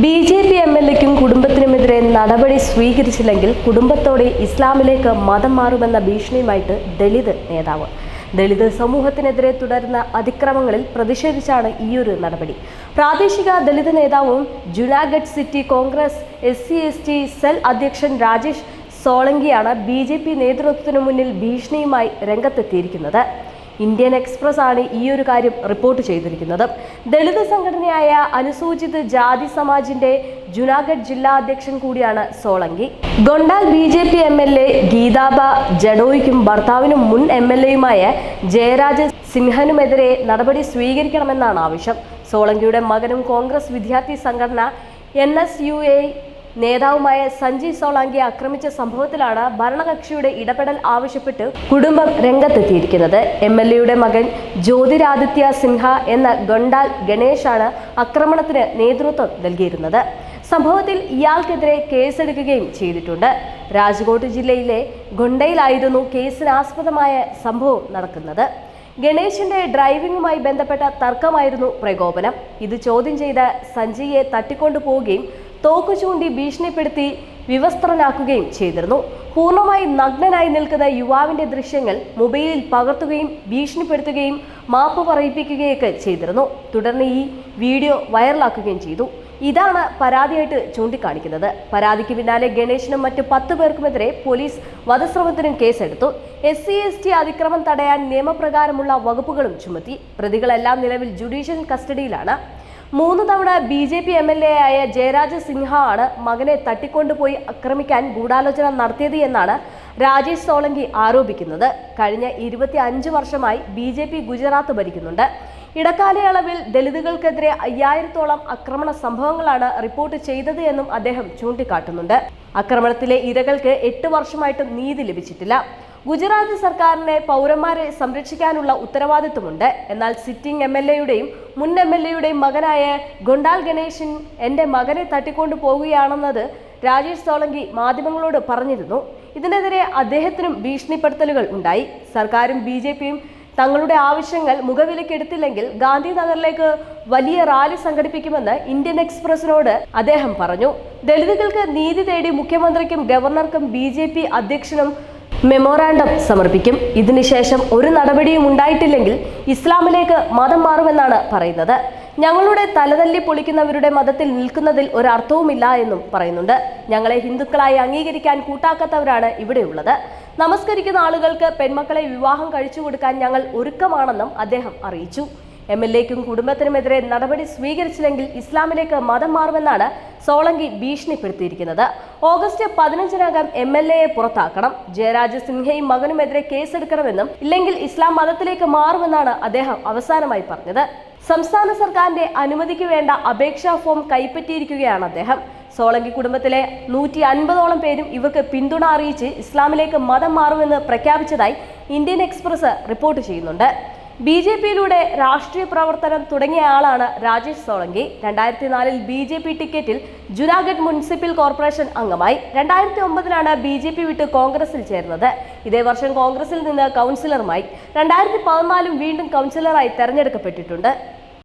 B J P M L എക്കും കുടുംബത്തിനുമെതിരെ നടപടി സ്വീകരിച്ചില്ലെങ്കിൽ കുടുംബത്തോടെ ഇസ്ലാമിലേക്ക് മതം മാറുമെന്ന ഭീഷണിയുമായിട്ട് ദളിത് നേതാവ്. ദളിത് സമൂഹത്തിനെതിരെ തുടരുന്ന അതിക്രമങ്ങളിൽ പ്രതിഷേധിച്ചാണ് ഈയൊരു നടപടി. പ്രാദേശിക ദളിത് നേതാവും Junagadh city Congress S C S T cell അധ്യക്ഷൻ രാജേഷ് സോളങ്കിയാണ് ബി ജെ പി നേതൃത്വത്തിനു മുന്നിൽ ഭീഷണിയുമായി രംഗത്തെത്തിയിരിക്കുന്നത്. ഇന്ത്യൻ എക്സ്പ്രസ് ആണ് ഈ ഒരു കാര്യം റിപ്പോർട്ട് ചെയ്തിരിക്കുന്നത്. ദളിത് സംഘടനയായ അനുസൂചിത് ജാതി സമാജിന്റെ ജുനാഗഡ് ജില്ലാ അധ്യക്ഷൻ കൂടിയാണ് Solanki. Gondal B J P M L A Geetaba ജഡോയ്ക്കും ഭർത്താവിനും മുൻ എം എൽ എയുമായ ജയരാജ സിൻഹനുമെതിരെ നടപടി സ്വീകരിക്കണമെന്നാണ് ആവശ്യം. സോളങ്കിയുടെ മകനും കോൺഗ്രസ് വിദ്യാർത്ഥി സംഘടന എൻ എസ് യു എ നേതാവുമായ സഞ്ജയ് സോളാങ്കിയെ ആക്രമിച്ച സംഭവത്തിലാണ് ഭരണകക്ഷിയുടെ ഇടപെടൽ ആവശ്യപ്പെട്ട് കുടുംബം രംഗത്തെത്തിയിരിക്കുന്നത്. എം എൽ എയുടെ മകൻ ജ്യോതിരാദിത്യ സിൻഹ എന്ന ഗൊണ്ടാൽ ഗണേഷാണ് ആക്രമണത്തിന് നേതൃത്വം നൽകിയിരുന്നത്. സംഭവത്തിൽ ഇയാൾക്കെതിരെ കേസെടുക്കുകയും ചെയ്തിട്ടുണ്ട്. രാജ്കോട്ട് ജില്ലയിലെ ഗൊണ്ടയിലായിരുന്നു കേസിനാസ്പദമായ സംഭവം നടക്കുന്നത്. ഗണേശിന്റെ ഡ്രൈവിംഗുമായി ബന്ധപ്പെട്ട തർക്കമായിരുന്നു പ്രകോപനം. ഇത് ചോദ്യം ചെയ്ത സഞ്ജയെ തട്ടിക്കൊണ്ടുപോവുകയും തോക്ക് ചൂണ്ടി ഭീഷണിപ്പെടുത്തി വിവസ്ത്രനാക്കുകയും ചെയ്തിരുന്നു. പൂർണമായി നഗ്നനായി നിൽക്കുന്ന യുവാവിന്റെ ദൃശ്യങ്ങൾ മൊബൈലിൽ പകർത്തുകയും ഭീഷണിപ്പെടുത്തുകയും മാപ്പ് പറയിപ്പിക്കുകയൊക്കെ ചെയ്തിരുന്നു. തുടർന്ന് ഈ വീഡിയോ വൈറലാക്കുകയും ചെയ്തു. ഇതാണ് പരാതിയായിട്ട് ചൂണ്ടിക്കാണിക്കുന്നത്. പരാതിക്ക് പിന്നാലെ ഗണേശിനും മറ്റ് പത്ത് പേർക്കുമെതിരെ പോലീസ് വധശ്രമത്തിനും കേസെടുത്തു. എസ് സി എസ് ടി അതിക്രമം തടയാൻ നിയമപ്രകാരമുള്ള വകുപ്പുകളും ചുമത്തി. പ്രതികളെല്ലാം നിലവിൽ ജുഡീഷ്യൽ കസ്റ്റഡിയിലാണ്. മൂന്ന് തവണ B J P M L A ആയ ജയരാജ് സിൻഹ ആണ് മകനെ തട്ടിക്കൊണ്ടുപോയി ആക്രമിക്കാൻ ഗൂഢാലോചന നടത്തിയത് എന്നാണ് രാജേഷ് സോളങ്കി ആരോപിക്കുന്നത്. കഴിഞ്ഞ ഇരുപത്തി അഞ്ച് വർഷമായി ബി ജെ പി ഗുജറാത്ത് ഭരിക്കുന്നുണ്ട്. ഇടക്കാലയളവിൽ ദളിതുകൾക്കെതിരെ അയ്യായിരത്തോളം ആക്രമണ സംഭവങ്ങളാണ് റിപ്പോർട്ട് ചെയ്തത് എന്നും അദ്ദേഹം ചൂണ്ടിക്കാട്ടുന്നുണ്ട്. ആക്രമണത്തിലെ ഇരകൾക്ക് എട്ട് വർഷമായിട്ടും നീതി ലഭിച്ചിട്ടില്ല. ഗുജറാത്ത് സർക്കാരിന് പൗരന്മാരെ സംരക്ഷിക്കാനുള്ള ഉത്തരവാദിത്വമുണ്ട്. എന്നാൽ സിറ്റിംഗ് എം എൽ എയുടെയും മുൻ എം എൽ എയുടെയും മകനായ ഗൊണ്ടാൽ ഗണേശൻ എന്റെ മകനെ തട്ടിക്കൊണ്ടു പോവുകയാണെന്നത് രാജേഷ് സോളങ്കി മാധ്യമങ്ങളോട് പറഞ്ഞിരുന്നു. ഇതിനെതിരെ അദ്ദേഹത്തിനും ഭീഷണിപ്പെടുത്തലുകൾ ഉണ്ടായി. സർക്കാരും ബി ജെ പിയും തങ്ങളുടെ ആവശ്യങ്ങൾ മുഖവിലക്കെടുത്തില്ലെങ്കിൽ ഗാന്ധിനഗറിലേക്ക് വലിയ റാലി സംഘടിപ്പിക്കുമെന്ന് ഇന്ത്യൻ എക്സ്പ്രസിനോട് അദ്ദേഹം പറഞ്ഞു. ദളിതുകൾക്ക് നീതി തേടി മുഖ്യമന്ത്രിക്കും ഗവർണർക്കും ബി അധ്യക്ഷനും മെമ്മോറാണ്ടം സമർപ്പിക്കും. ഇതിനുശേഷം ഒരു നടപടിയും ഉണ്ടായിട്ടില്ലെങ്കിൽ ഇസ്ലാമിലേക്ക് മതം മാറുമെന്നാണ് പറയുന്നത്. ഞങ്ങളുടെ തലതല്ലി പൊളിക്കുന്നവരുടെ മതത്തിൽ നിൽക്കുന്നതിൽ ഒരർത്ഥവുമില്ല എന്നും പറയുന്നുണ്ട്. ഞങ്ങളെ ഹിന്ദുക്കളായി അംഗീകരിക്കാൻ കൂട്ടാക്കാത്തവരാണ് ഇവിടെയുള്ളത് നമസ്കരിക്കുന്ന ആളുകൾക്ക് പെൺമക്കളെ വിവാഹം കഴിച്ചു കൊടുക്കാൻ ഞങ്ങൾ ഒരുക്കമാണെന്നും അദ്ദേഹം അറിയിച്ചു. എം എൽ എക്കും കുടുംബത്തിനുമെതിരെ നടപടി സ്വീകരിച്ചില്ലെങ്കിൽ ഇസ്ലാമിലേക്ക് മതം മാറുമെന്നാണ് സോളങ്കി ഭീഷണിപ്പെടുത്തിയിരിക്കുന്നത്. ഓഗസ്റ്റ് പതിനഞ്ചിനകം എം എൽ എയെ പുറത്താക്കണം. ജയരാജ സിൻഹയും മകനുമെതിരെ കേസെടുക്കണമെന്നും ഇല്ലെങ്കിൽ ഇസ്ലാം മതത്തിലേക്ക് മാറുമെന്നാണ് അദ്ദേഹം അവസാനമായി പറഞ്ഞത്. സംസ്ഥാന സർക്കാരിന്റെ അനുമതിക്ക് വേണ്ട അപേക്ഷാ ഫോം കൈപ്പറ്റിയിരിക്കുകയാണ് അദ്ദേഹം. സോളങ്കി കുടുംബത്തിലെ നൂറ്റി അൻപതോളം പേരും ഇവർക്ക് പിന്തുണ അറിയിച്ച് ഇസ്ലാമിലേക്ക് മതം മാറുമെന്ന് പ്രഖ്യാപിച്ചതായി ഇന്ത്യൻ എക്സ്പ്രസ് റിപ്പോർട്ട് ചെയ്യുന്നുണ്ട്. ബി ജെ പിയിലൂടെ രാഷ്ട്രീയ പ്രവർത്തനം തുടങ്ങിയ ആളാണ് രാജേഷ് സോളങ്കി. രണ്ടായിരത്തി നാലിൽ ബി ജെ പി ടിക്കറ്റിൽ ജുനാഗഡ് മുനിസിപ്പൽ കോർപ്പറേഷൻ അംഗമായി. രണ്ടായിരത്തി ഒമ്പതിലാണ് ബി ജെ പി വിട്ട് കോൺഗ്രസിൽ ചേർന്നത്. ഇതേ വർഷം കോൺഗ്രസിൽ നിന്ന് കൗൺസിലറുമായി. രണ്ടായിരത്തി പതിനാലും വീണ്ടും കൗൺസിലറായി തെരഞ്ഞെടുക്കപ്പെട്ടിട്ടുണ്ട്.